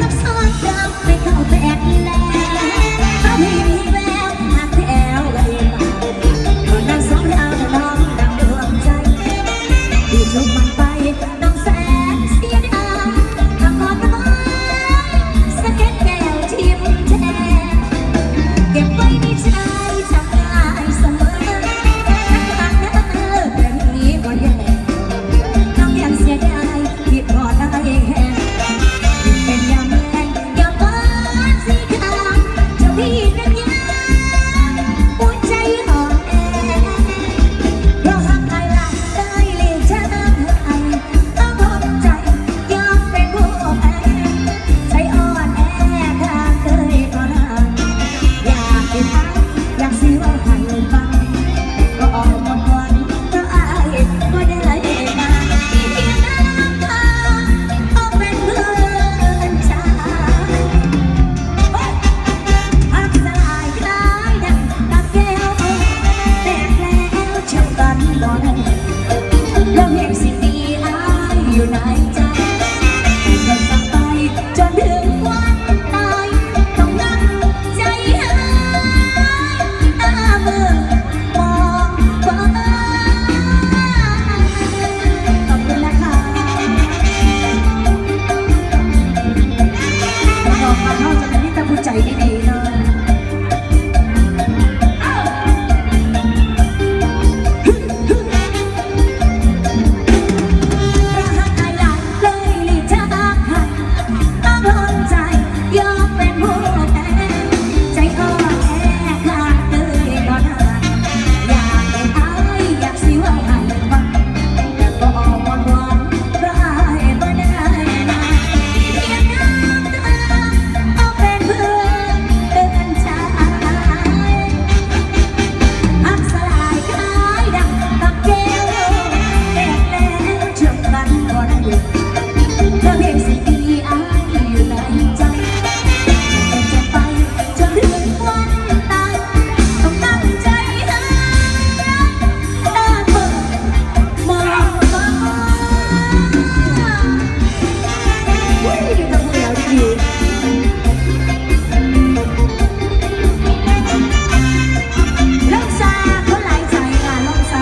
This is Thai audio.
รับซ้อนดาวไม่เขาแบกแล้วไม่มีแววหากแอวก็เอ็คนดังสองดน้องดังดวใจที่ทุกมันไปน้องแสน Thank you.